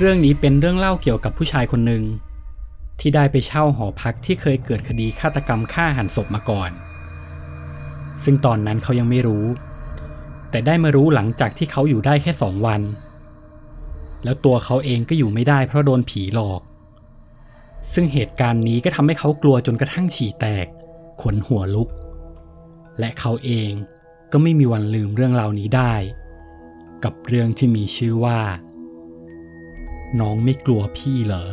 เรื่องนี้เป็นเรื่องเล่าเกี่ยวกับผู้ชายคนหนึ่งที่ได้ไปเช่าหอพักที่เคยเกิดคดีฆาตกรรมฆ่าหันศพมาก่อน ซึ่งตอนนั้นเขายังไม่รู้ แต่ได้มารู้หลังจากที่เขาอยู่ได้แค่สองวัน แล้วตัวเขาเองก็อยู่ไม่ได้เพราะโดนผีหลอก ซึ่งเหตุการณ์นี้ก็ทำให้เขากลัวจนกระทั่งฉี่แตก ขนหัวลุก และเขาเองก็ไม่มีวันลืมเรื่องราวนี้ได้ กับเรื่องที่มีชื่อว่า น้องไม่กลัวพี่เหรอ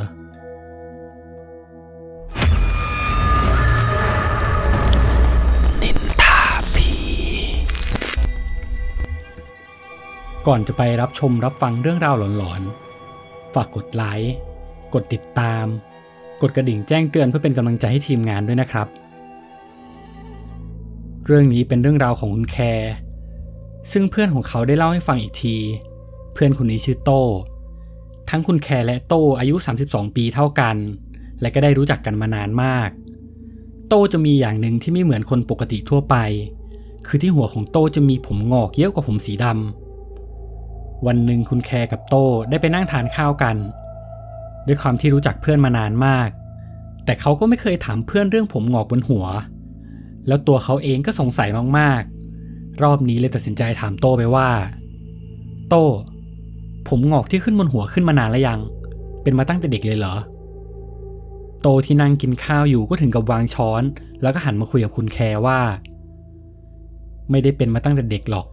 นินทาผีก่อนจะไปรับชมรับฟังเรื่องราวหลอนๆ ฝากกดไลค์ กดติดตาม กดกระดิ่งแจ้งเตือนเพื่อเป็นกำลังใจให้ทีมงานด้วยนะครับ เรื่องนี้เป็นเรื่องราวของคุณแคร์ซึ่งเพื่อนของเขาได้เล่าให้ฟังอีกที เพื่อนคนนี้ชื่อโต้ ทั้งคุณแคร์และโตอายุ 32 ปีเท่ากัน และก็ได้รู้จักกันมานานมาก โตจะมีอย่างหนึ่งที่ไม่เหมือนคนปกติทั่วไป คือที่หัวของโตจะมีผมงอกเยอะกว่าผมสีดำวันหนึ่งคุณแคร์กับโตได้ไปนั่งทานข้าวกัน ด้วยความที่รู้จักเพื่อนมานานมาก แต่เขาก็ไม่เคยถามเพื่อนเรื่องผมงอกบนหัว แล้วตัวเขาเองก็สงสัยมากๆ รอบนี้เลยตัดสินใจถามโตไปว่า โต ผมงอกที่ขึ้นบนหัวขึ้นมานานแล้วยัง เป็นมาตั้งแต่เด็กเลยเหรอ โตที่นั่งกินข้าวอยู่ก็ถึงกับวางช้อน แล้วก็หันมาคุยกับคุณแคร์ว่า ไม่ได้เป็นมาตั้งแต่เด็กหรอก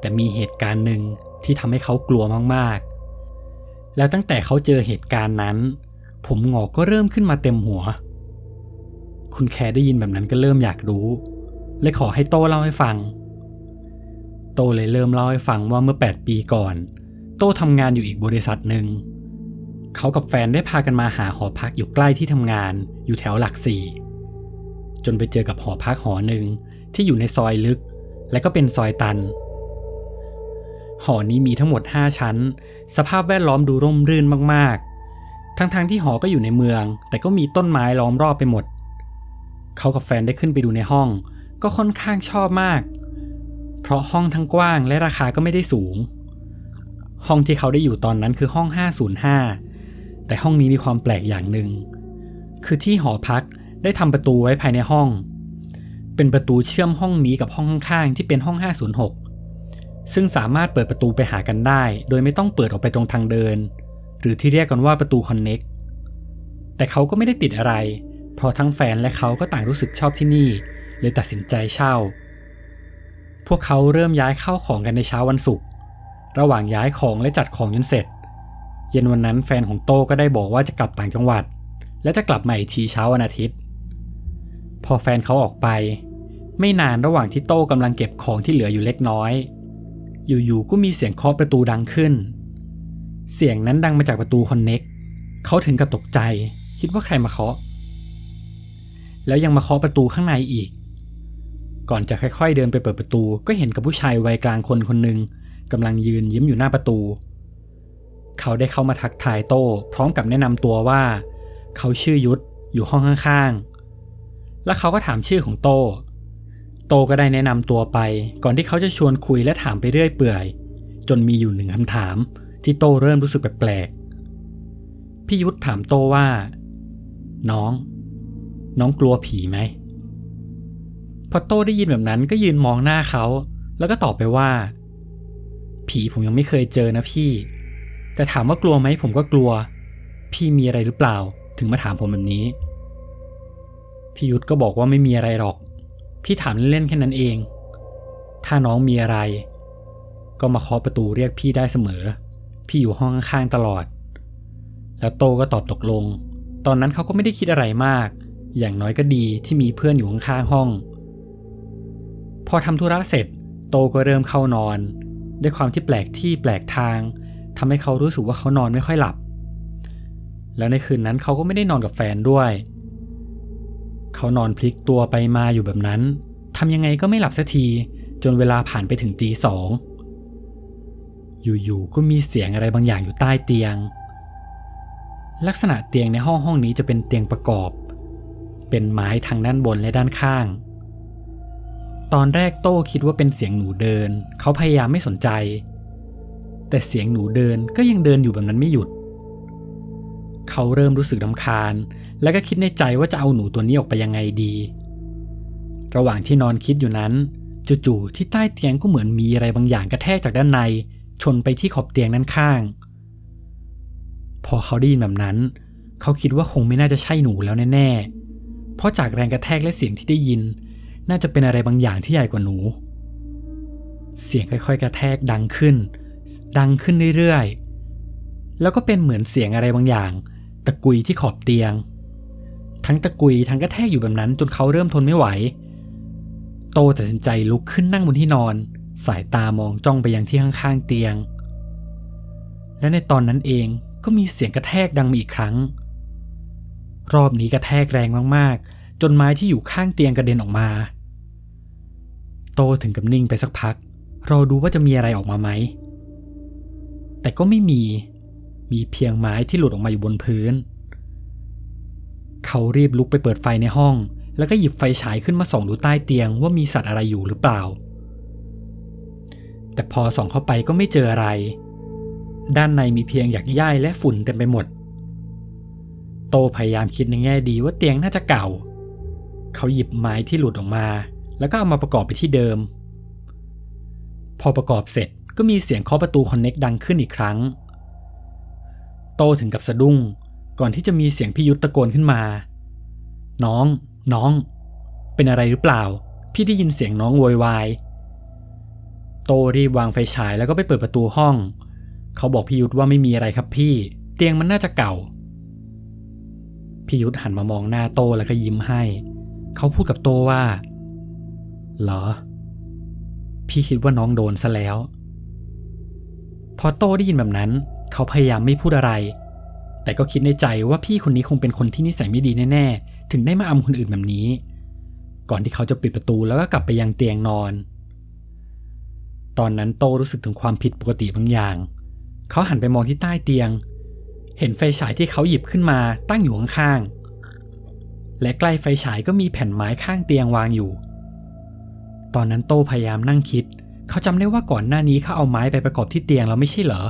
แต่มีเหตุการณ์หนึ่งที่ทำให้เขากลัวมากๆ แล้วตั้งแต่เขาเจอเหตุการณ์นั้น ผมงอกก็เริ่มขึ้นมาเต็มหัว คุณแคร์ได้ยินแบบนั้นก็เริ่มอยากรู้เลยขอให้โตเล่าให้ฟัง โตเลยเริ่มเล่าให้ฟังว่าเมื่อ 8 ปีก่อน โต้ทำงานอยู่อีกบริษัทหนึ่ง เขากับแฟนได้พากันมาหาหอพักอยู่ใกล้ที่ทำงานอยู่แถวหลักสี่ จนไปเจอกับหอพักหอหนึ่งที่อยู่ในซอยลึก และก็เป็นซอยตัน หอนี้มีทั้งหมด 5 ชั้น สภาพแวดล้อมดูร่มรื่นมากๆ ทั้งๆทที่หอก็อยู่ในเมือง แต่ก็มีต้นไม้ล้อมรอบไปหมด เขากับแฟนได้ขึ้นไปดูในห้อง ก็ค่อนข้างชอบมาก เพราะห้องทั้งกว้างและราคาก็ไม่ได้สูง ห้องที่เขาได้อยู่ตอนนั้นคือห้อง 505 แต่ห้องนี้มีความแปลกอย่างหนึ่ง คือที่หอพักได้ทำประตูไว้ภายในห้อง เป็นประตูเชื่อมห้องนี้กับห้องข้างๆที่เป็นห้อง 506 ซึ่งสามารถเปิดประตูไปหากันได้ โดยไม่ต้องเปิดออกไปตรงทางเดิน หรือที่เรียกกันว่าประตูคอนเน็กแต่เขาก็ไม่ได้ติดอะไร เพราะทั้งแฟนและเขาก็ต่างรู้สึกชอบที่นี่ เลยตัดสินใจเช่า พวกเขาเริ่มย้ายเข้าของกันในเช้าวันศุกร์ ระหว่างย้ายของและจัดของจนเสร็จ เย็นวันนั้นแฟนของโต้ก็ได้บอกว่าจะกลับต่างจังหวัด และจะกลับมาอีกทีเช้าวันอาทิตย์ พอแฟนเขาออกไป ไม่นานระหว่างที่โต้กำลังเก็บของที่เหลืออยู่เล็กน้อย อยู่ๆก็มีเสียงเคาะประตูดังขึ้น เสียงนั้นดังมาจากประตูคอนเน็กเขาถึงกับตกใจ คิดว่าใครมาเคาะ แล้วยังมาเคาะประตูข้างในอีกก่อนจะค่อยๆเดินไปเปิดประตูก็เห็นกับผู้ชายวัยกลางคนคนหนึ่ง กำลังยืนยิ้มอยู่หน้าประตู เขาได้เข้ามาทักทายโต้พร้อมกับแนะนำตัวว่า เขาชื่อยุทธอยู่ห้องข้างๆ แล้วเขาก็ถามชื่อของโต้ โตก็ได้แนะนำตัวไป ก่อนที่เขาจะชวนคุยและถามไปเรื่อยเปื่อย จนมีอยู่หนึ่งคำถาม ที่โต้เริ่มรู้สึกแปลกๆ พี่ยุทธถามโต้ว่า น้อง น้องกลัวผีไหมพอโต้ได้ยินแบบนั้นก็ยืนมองหน้าเขา แล้วก็ตอบไปว่า ผีผมยังไม่เคยเจอนะพี่ แต่ถามว่ากลัวไหมผมก็กลัว พี่มีอะไรหรือเปล่า ถึงมาถามผมแบบนี้ พี่ยุทธก็บอกว่าไม่มีอะไรหรอก พี่ถามเล่นๆแค่นั้นเอง ถ้าน้องมีอะไร ก็มาเคาะประตูเรียกพี่ได้เสมอ พี่อยู่ห้องข้างๆตลอด แล้วโตก็ตอบตกลง ตอนนั้นเขาก็ไม่ได้คิดอะไรมาก อย่างน้อยก็ดีที่มีเพื่อนอยู่ข้างๆห้อง พอทำธุระเสร็จ โตก็เริ่มเข้านอน ด้วยความที่แปลกที่แปลกทางทำให้เขารู้สึกว่าเขานอนไม่ค่อยหลับ แล้วในคืนนั้นเขาก็ไม่ได้นอนกับแฟนด้วย เขานอนพลิกตัวไปมาอยู่แบบนั้นทำยังไงก็ไม่หลับสักที จนเวลาผ่านไปถึงตีสองอยู่ๆก็มีเสียงอะไรบางอย่างอยู่ใต้เตียง ลักษณะเตียงในห้องห้องนี้จะเป็นเตียงประกอบ เป็นไม้ทางด้านบนและด้านข้าง ตอนแรกโต้คิดว่าเป็นเสียงหนูเดิน เขาพยายามไม่สนใจ แต่เสียงหนูเดินก็ยังเดินอยู่แบบนั้นไม่หยุด เขาเริ่มรู้สึกรำคาญ และก็คิดในใจว่าจะเอาหนูตัวนี้ออกไปยังไงดี ระหว่างที่นอนคิดอยู่นั้น จู่ๆที่ใต้เตียงก็เหมือนมีอะไรบางอย่างกระแทกจากด้านใน ชนไปที่ขอบเตียงด้านข้าง พอเขาได้ยินแบบนั้น เขาคิดว่าคงไม่น่าจะใช่หนูแล้วแน่ๆเพราะจากแรงกระแทกและเสียงที่ได้ยิน น่าจะเป็นอะไรบางอย่างที่ใหญ่กว่าหนู เสียงค่อยๆ กระแทกดังขึ้น ดังขึ้นเรื่อยๆ แล้วก็เป็นเหมือนเสียงอะไรบางอย่าง ตะกุยที่ขอบเตียง ทั้งตะกุยทั้งกระแทกอยู่แบบนั้นจนเขาเริ่มทนไม่ไหว โตตัดสินใจลุกขึ้นนั่งบนที่นอน สายตามองจ้องไปยังที่ข้างๆเตียง และในตอนนั้นเองก็มีเสียงกระแทกดังมาอีกครั้ง รอบนี้กระแทกแรงมากๆ จนไม้ที่อยู่ข้างเตียงกระเด็นออกมา โตถึงกับนิ่งไปสักพัก รอดูว่าจะมีอะไรออกมาไหม แต่ก็ไม่มี มีเพียงไม้ที่หลุดออกมาอยู่บนพื้น เขารีบลุกไปเปิดไฟในห้อง แล้วก็หยิบไฟฉายขึ้นมาส่องดูใต้เตียงว่ามีสัตว์อะไรอยู่หรือเปล่า แต่พอส่องเข้าไปก็ไม่เจออะไร ด้านในมีเพียงหยักย่ายและฝุ่นเต็มไปหมด โตพยายามคิดในแง่ดีว่าเตียงน่าจะเก่า เขาหยิบไม้ที่หลุดออกมา แล้วก็เอามาประกอบไปที่เดิม พอประกอบเสร็จก็มีเสียงเคาะประตูคอนเน็กดังขึ้นอีกครั้ง โตถึงกับสะดุ้ง ก่อนที่จะมีเสียงพี่ยุทธตะโกนขึ้นมา น้อง น้อง เป็นอะไรหรือเปล่า พี่ได้ยินเสียงน้องโวยวาย โตรีบวางไฟฉายแล้วก็ไปเปิดประตูห้อง เขาบอกพี่ยุทธว่าไม่มีอะไรครับพี่ เตียงมันน่าจะเก่า พี่ยุทธหันมามองหน้าโตแล้วก็ยิ้มให้ เขาพูดกับโตว่า เหรอ พี่คิดว่าน้องโดนซะแล้ว พอโต้ได้ยินแบบนั้น เขาพยายามไม่พูดอะไร แต่ก็คิดในใจว่าพี่คนนี้คงเป็นคนที่นิสัยไม่ดีแน่ๆ ถึงได้มาอำคนอื่นแบบนี้ ก่อนที่เขาจะปิดประตูแล้วก็กลับไปยังเตียงนอน ตอนนั้นโต้รู้สึกถึงความผิดปกติบางอย่าง เขาหันไปมองที่ใต้เตียง เห็นไฟฉายที่เขาหยิบขึ้นมาตั้งอยู่ข้างๆและใกล้ไฟฉายก็มีแผ่นไม้ข้างเตียงวางอยู่ ตอนนั้นโตพยายามนั่งคิด เขาจำได้ว่าก่อนหน้านี้เขาเอาไม้ไปประกอบที่เตียงแล้วไม่ใช่เหรอ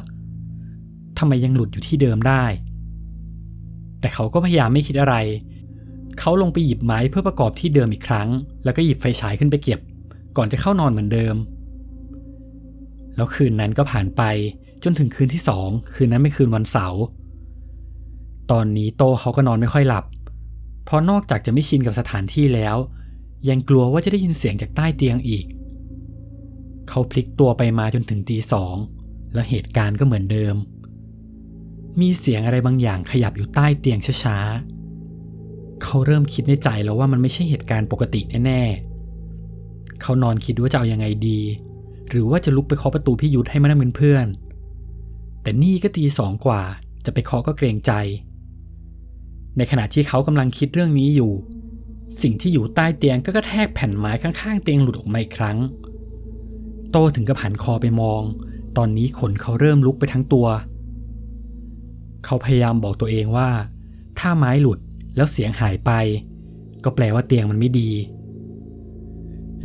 ทำไมยังหลุดอยู่ที่เดิมได้ แต่เขาก็พยายามไม่คิดอะไร เขาลงไปหยิบไม้เพื่อประกอบที่เดิมอีกครั้ง แล้วก็หยิบไฟฉายขึ้นไปเก็บ ก่อนจะเข้านอนเหมือนเดิม แล้วคืนนั้นก็ผ่านไปจนถึงคืนที่สอง คืนนั้นเป็นคืนวันเสาร์ ตอนนี้โตเขาก็นอนไม่ค่อยหลับ เพราะนอกจากจะไม่ชินกับสถานที่แล้ว ยังกลัวว่าจะได้ยินเสียงจากใต้เตียงอีก เขาพลิกตัวไปมาจนถึงตีสองแล้วเหตุการณ์ก็เหมือนเดิม มีเสียงอะไรบางอย่างขยับอยู่ใต้เตียงช้าๆ เขาเริ่มคิดในใจแล้วว่ามันไม่ใช่เหตุการณ์ปกติแน่ๆ เขานอนคิดว่าจะเอาอยังไงดี หรือว่าจะลุกไปเคาะประตูพี่ยุทธให้มานั่งเป็นเพื่อน แต่นี่ก็ตีสองกว่า จะไปเคาะก็เกรงใจ ในขณะที่เขากำลังคิดเรื่องนี้อยู่ สิ่งที่อยู่ใต้เตียงก็กระแทกแผ่นไม้ข้างๆ เตียงหลุดออกมาอีกครั้ง โตถึงกับหันคอไปมอง ตอนนี้ขนเขาเริ่มลุกไปทั้งตัว เขาพยายามบอกตัวเองว่า ถ้าไม้หลุดแล้วเสียงหายไป ก็แปลว่าเตียงมันไม่ดี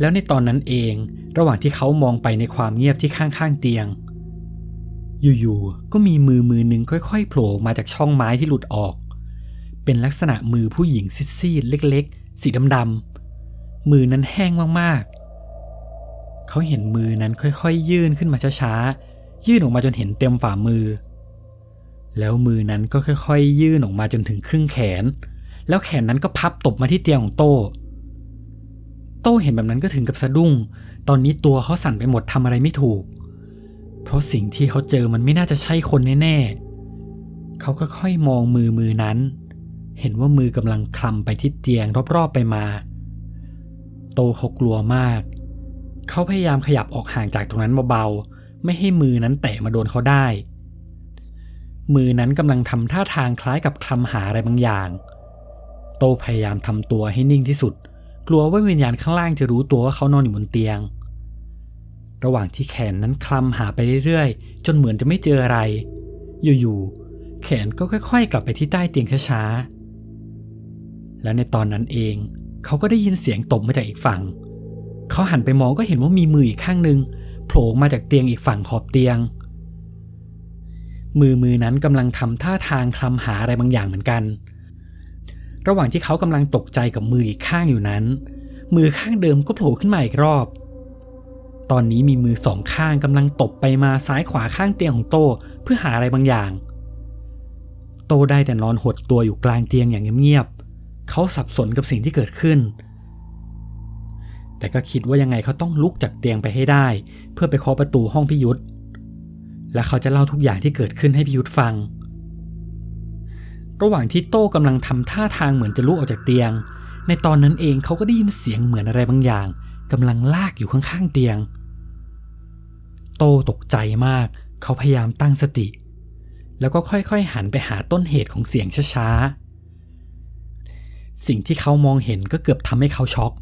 แล้วในตอนนั้นเอง ระหว่างที่เขามองไปในความเงียบที่ข้างๆเตียง อยู่ๆก็มีมือมือหนึ่งค่อยๆโผล่มาจากช่องไม้ที่หลุดออก เป็นลักษณะมือผู้หญิงซีดๆเล็กๆ สีดำๆมือนั้นแห้งมากๆ เขาเห็นมือนั้นค่อยๆยื่นขึ้นมาช้าๆ ยื่นออกมาจนเห็นเต็มฝ่ามือ แล้วมือนั้นก็ค่อยๆยื่นออกมาจนถึงครึ่งแขน แล้วแขนนั้นก็พับตบมาที่เตียงของโต้ โต้เห็นแบบนั้นก็ถึงกับสะดุ้ง ตอนนี้ตัวเขาสั่นไปหมดทำอะไรไม่ถูก เพราะสิ่งที่เขาเจอมันไม่น่าจะใช่คนแน่ๆ เขาก็ค่อยมองมือมือนั้น เห็นว่ามือกำลังคลำไปที่เตียงรอบๆไปมา โตเขากลัวมาก เขาพยายามขยับออกห่างจากตรงนั้นเบาๆ ไม่ให้มือนั้นแตะมาโดนเขาได้ มือนั้นกำลังทำท่าทางคล้ายกับคลำหาอะไรบางอย่าง โตพยายามทำตัวให้นิ่งที่สุด กลัวว่าวิญญาณข้างล่างจะรู้ตัวว่าเขานอนอยู่บนเตียง ระหว่างที่แขนนั้นคลำหาไปเรื่อยๆ จนเหมือนจะไม่เจออะไร อยู่ๆแขนก็ค่อยๆ กลับไปที่ใต้เตียงช้าๆ และในตอนนั้นเองเขาก็ได้ยินเสียงตบมาจากอีกฝั่ง เขาหันไปมองก็เห็นว่ามีมืออีกข้างหนึ่งโผล่มาจากเตียงอีกฝั่งขอบเตียง มือมือนั้นกำลังทำท่าทางคลำหาอะไรบางอย่างเหมือนกัน ระหว่างที่เขากำลังตกใจกับมืออีกข้างอยู่นั้น มือข้างเดิมก็โผล่ขึ้นมาอีกรอบ ตอนนี้มีมือสองข้างกำลังตบไปมาซ้ายขวาข้างเตียงของโตเพื่อหาอะไรบางอย่าง โตได้แต่นอนหดตัวอยู่กลางเตียงอย่างเงียบๆ เขาสับสนกับสิ่งที่เกิดขึ้น แต่ก็คิดว่ายังไงเขาต้องลุกจากเตียงไปให้ได้ เพื่อไปเคาะประตูห้องพิยุทธและเขาจะเล่าทุกอย่างที่เกิดขึ้นให้พิยุทธฟัง ระหว่างที่โต้กำลังทำท่าทางเหมือนจะลุกออกจากเตียง ในตอนนั้นเองเขาก็ได้ยินเสียงเหมือนอะไรบางอย่างกำลังลากอยู่ข้างๆเตียง โต้ตกใจมาก เขาพยายามตั้งสติ แล้วก็ค่อยๆหันไปหาต้นเหตุของเสียงช้าๆ สิ่งที่เขามองเห็นก็เกือบทำให้เขาช็อก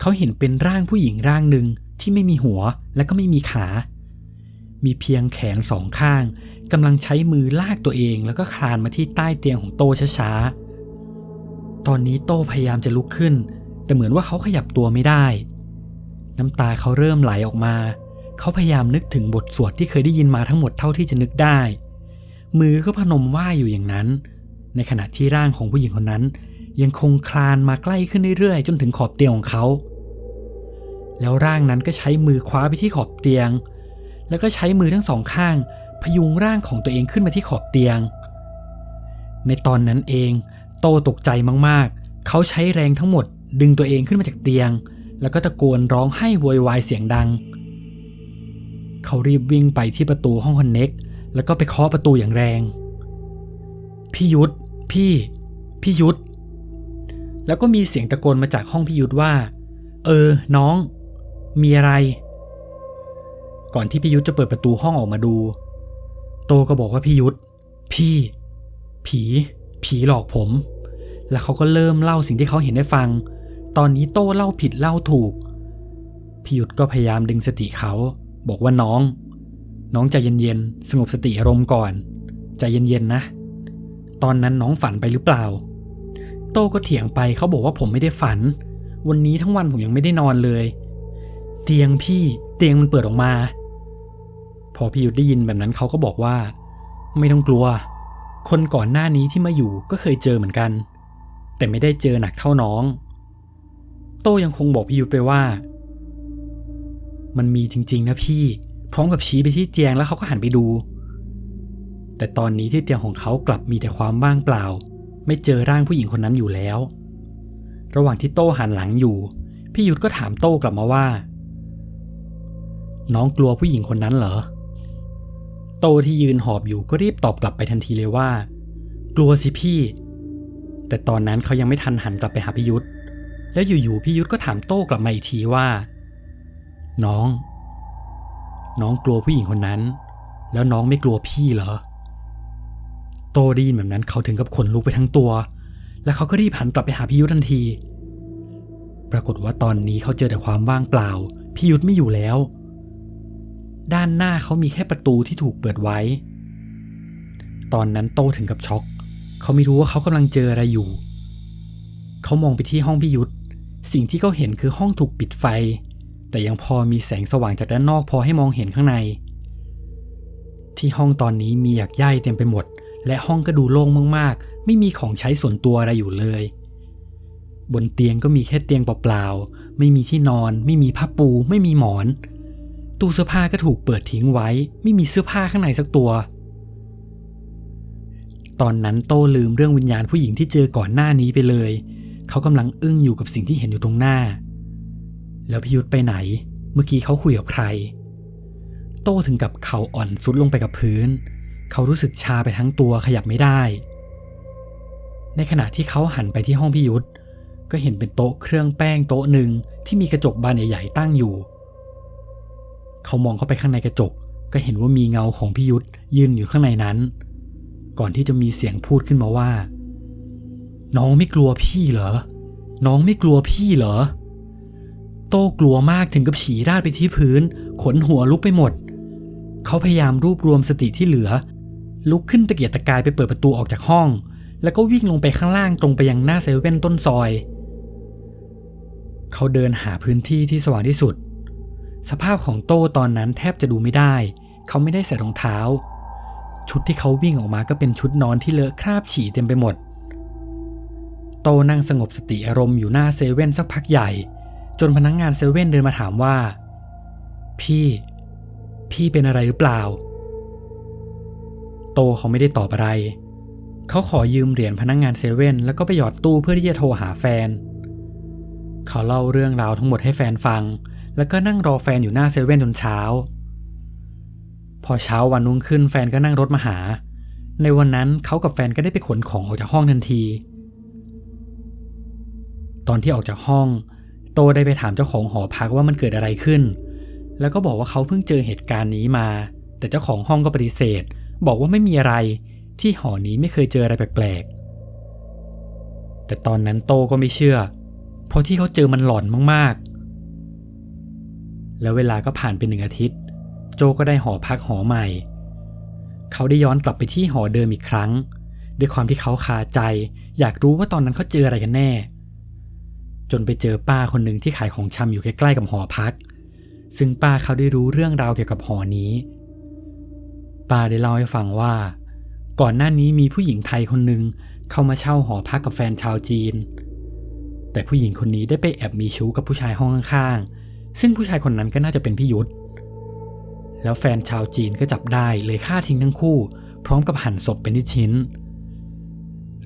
เขาเห็นเป็นร่างผู้หญิงร่างหนึ่งที่ไม่มีหัวและก็ไม่มีขา มีเพียงแขนสองข้างกำลังใช้มือลากตัวเองแล้วก็คลานมาที่ใต้เตียงของโตช้าๆ ตอนนี้โตพยายามจะลุกขึ้น แต่เหมือนว่าเขาขยับตัวไม่ได้ น้ำตาเขาเริ่มไหลออกมา เขาพยายามนึกถึงบทสวดที่เคยได้ยินมาทั้งหมดเท่าที่จะนึกได้ มือก็พนมไหวอยู่อย่างนั้น ในขณะที่ร่างของผู้หญิงคนนั้น ยังคงคลานมาใกล้ขึ้นเรื่อยๆ จนถึงขอบเตียงของเขา แล้วร่างนั้นก็ใช้มือคว้าไปที่ขอบเตียง แล้วก็ใช้มือทั้งสองข้าง พยุงร่างของตัวเองขึ้นมาที่ขอบเตียง ในตอนนั้นเอง โตตกใจมากๆ เขาใช้แรงทั้งหมด ดึงตัวเองขึ้นมาจากเตียง แล้วก็ตะโกนร้องไห้โวยวายเสียงดัง เขารีบวิ่งไปที่ประตูห้องคอนเน็กแล้วก็ไปเคาะประตูอย่างแรง พี่ยุทธพี่ พี่ยุทธ แล้วก็มีเสียงตะโกนมาจากห้องพี่ยุทธว่า เออ น้อง มีอะไร ก่อนที่พี่ยุทธจะเปิดประตูห้องออกมาดู โตก็บอกว่าพี่ยุทธพี่ ผี ผีหลอกผม แล้วเขาก็เริ่มเล่าสิ่งที่เขาเห็นให้ฟัง ตอนนี้โตเล่าผิดเล่าถูกพี่ยุทธก็พยายามดึงสติเขา บอกว่าน้อง น้องใจเย็นๆ สงบสติอารมณ์ก่อน ใจเย็นๆนะ ตอนนั้นน้องฝันไปหรือเปล่า ต้ก็เถียงไปเขาบอกว่าผมไม่ได้ฝัน วันนี้ทั้งวันผมยังไม่ได้นอนเลย เตียงพี่เตียงมันเปิดออกมา พอพี่ยุทธได้ยินแบบนั้นเขาก็บอกว่า ไม่ต้องกลัว คนก่อนหน้านี้ที่มาอยู่ก็เคยเจอเหมือนกัน แต่ไม่ได้เจอหนักเท่าน้อง โต้ยังคงบอกพี่ยุทธไปว่า มันมีจริงๆนะพี่ พร้อมกับชี้ไปที่เตียงแล้วเขาก็หันไปดู แต่ตอนนี้ที่เตียงของเขากลับมีแต่ความว่างเปล่า ไม่เจอร่างผู้หญิงคนนั้นอยู่แล้ว ระหว่างที่โต้หันหลังอยู่ พี่ยุทธก็ถามโต้กลับมาว่า น้องกลัวผู้หญิงคนนั้นเหรอ โตที่ยืนหอบอยู่ก็รีบตอบกลับไปทันทีเลยว่า กลัวสิพี่ แต่ตอนนั้นเขายังไม่ทันหันกลับไปหาพี่ยุทธแล้วอยู่ๆพี่ยุทธก็ถามโต้กลับมาอีกทีว่า น้อง น้องกลัวผู้หญิงคนนั้น แล้วน้องไม่กลัวพี่เหรอ ตได้ยินแบบนั้นเขาถึงกับขนลุกไปทั้งตัว แล้วเขาก็รีบหันกลับไปหาพี่ยุทธทันที ปรากฏว่าตอนนี้เขาเจอแต่ความว่างเปล่าพี่ยุทธไม่อยู่แล้ว ด้านหน้าเขามีแค่ประตูที่ถูกเปิดไว้ ตอนนั้นโตถึงกับช็อก เขาไม่รู้ว่าเขากำลังเจออะไรอยู่ เขามองไปที่ห้องพี่ยุทธสิ่งที่เขาเห็นคือห้องถูกปิดไฟ แต่ยังพอมีแสงสว่างจากด้านนอกพอให้มองเห็นข้างใน ที่ห้องตอนนี้มีหยักใยเต็มไปหมด และห้องก็ดูโล่งมากๆ ไม่มีของใช้ส่วนตัวอะไรอยู่เลย บนเตียงก็มีแค่เตียงเปล่าๆ ไม่มีที่นอน ไม่มีผ้าปู ไม่มีหมอน ตู้เสื้อผ้าก็ถูกเปิดทิ้งไว้ ไม่มีเสื้อผ้าข้างในสักตัว ตอนนั้นโต้ลืมเรื่องวิญญาณผู้หญิงที่เจอก่อนหน้านี้ไปเลย เขากำลังอึ้งอยู่กับสิ่งที่เห็นอยู่ตรงหน้า แล้วพิยุทธไปไหน เมื่อกี้เขาคุยกับใคร โต้ถึงกับเข่าอ่อนซุดลงไปกับพื้น เขารู้สึกชาไปทั้งตัวขยับไม่ได้ ในขณะที่เขาหันไปที่ห้องพิยุทธก็เห็นเป็นโต๊ะเครื่องแป้งโต๊ะหนึ่งที่มีกระจกบานใหญ่ๆตั้งอยู่ เขามองเข้าไปข้างในกระจก ก็เห็นว่ามีเงาของพิยุทธยืนอยู่ข้างในนั้น ก่อนที่จะมีเสียงพูดขึ้นมาว่า น้องไม่กลัวพี่เหรอ น้องไม่กลัวพี่เหรอ โต้กลัวมากถึงกับฉี่ราดไปที่พื้น ขนหัวลุกไปหมด เขาพยายามรวบรวมสติที่เหลือ ลุกขึ้นตะเกียกตะกายไปเปิดประตูออกจากห้อง แล้วก็วิ่งลงไปข้างล่างตรงไปยังหน้าเซเว่นต้นซอย เขาเดินหาพื้นที่ที่สว่างที่สุด สภาพของโต้ตอนนั้นแทบจะดูไม่ได้ เขาไม่ได้ใส่รองเท้า ชุดที่เขาวิ่งออกมาก็เป็นชุดนอนที่เลอะคราบฉี่เต็มไปหมด โตนั่งสงบสติอารมณ์อยู่หน้าเซเว่นสักพักใหญ่ จนพนักงงานเซเว่นเดินมาถามว่า พี่ พี่เป็นอะไรหรือเปล่า โตเขาไม่ได้ตอบอะไร เขาขอยืมเหรียญพนักงงานเซเว่นแล้วก็ไปหยอดตู้เพื่อที่จะโทรหาแฟน เขาเล่าเรื่องราวทั้งหมดให้แฟนฟัง แล้วก็นั่งรอแฟนอยู่หน้าเซเว่นจนเช้า พอเช้าวันนุ่งขึ้นแฟนก็นั่งรถมาหา ในวันนั้นเขากับแฟนก็ได้ไปขนของออกจากห้องทันที ตอนที่ออกจากห้อง โตได้ไปถามเจ้าของหอพักว่ามันเกิดอะไรขึ้น แล้วก็บอกว่าเขาเพิ่งเจอเหตุการณ์นี้มา แต่เจ้าของห้องก็ปฏิเสธ บอกว่าไม่มีอะไรที่หอนี้ไม่เคยเจออะไรแปลกๆ แต่ตอนนั้นโตก็ไม่เชื่อ เพราะที่เขาเจอมันหลอนมากๆ แล้วเวลาก็ผ่านไปหนึ่งอาทิตย์ โจก็ได้หอพักหอใหม่ เขาได้ย้อนกลับไปที่หอเดิมอีกครั้ง ด้วยความที่เขาคาใจ อยากรู้ว่าตอนนั้นเขาเจออะไรกันแน่ จนไปเจอป้าคนหนึ่งที่ขายของชำอยู่ใกล้ๆกับหอพัก ซึ่งป้าเขาได้รู้เรื่องราวเกี่ยวกับหอนี้ ป้าได้เล่าให้ฟังว่า ก่อนหน้านี้มีผู้หญิงไทยคนหนึ่งเข้ามาเช่าหอพักกับแฟนชาวจีน แต่ผู้หญิงคนนี้ได้ไปแอบมีชู้กับผู้ชายห้องข้างๆ ซึ่งผู้ชายคนนั้นก็น่าจะเป็นพี่ยุทธแล้วแฟนชาวจีนก็จับได้เลยฆ่าทิ้งทั้งคู่ พร้อมกับหั่นศพเป็นชิ้น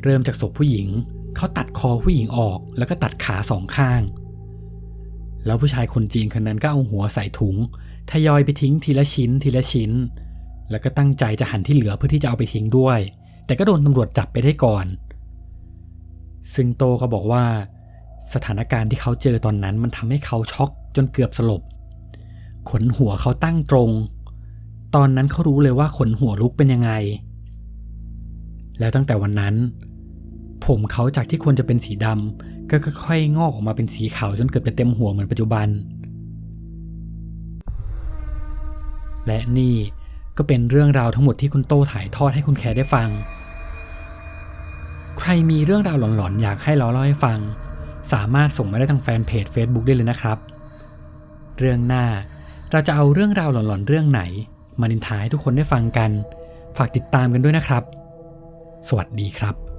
เริ่มจากศพผู้หญิงเขาตัดคอผู้หญิงออกแล้วก็ตัดขาสองข้าง แล้วผู้ชายคนจีนคนนั้นก็เอาหัวใส่ถุงทยอยไปทิ้งทีละชิ้นทีละชิ้น แล้วก็ตั้งใจจะหั่นที่เหลือเพื่อที่จะเอาไปทิ้งด้วย แต่ก็โดนตำรวจจับไปได้ก่อน ซึ่งโตก็บอกว่า สถานการณ์ที่เขาเจอตอนนั้นมันทำให้เขาช็อกจนเกือบสลบ ขนหัวเขาตั้งตรง ตอนนั้นเขารู้เลยว่าขนหัวลุกเป็นยังไง แล้วตั้งแต่วันนั้น ผมเขาจากที่ควรจะเป็นสีดำก็ค่อยๆงอกออกมาเป็นสีขาวจนเกือบจะเต็มหัวเหมือนปัจจุบัน และนี่ ก็เป็นเรื่องราวทั้งหมดที่คุณโต้ถ่ายทอดให้คุณแคร์ได้ฟัง ใครมีเรื่องราวหลอนๆ อยากให้เราเล่าให้ฟัง สามารถส่งมาได้ทางแฟนเพจ Facebook ได้เลยนะครับ เรื่องหน้าเราจะเอาเรื่องราวหลอนๆ เรื่องไหน มานินทาให้ทุกคนได้ฟังกัน ฝากติดตามกันด้วยนะครับ สวัสดีครับ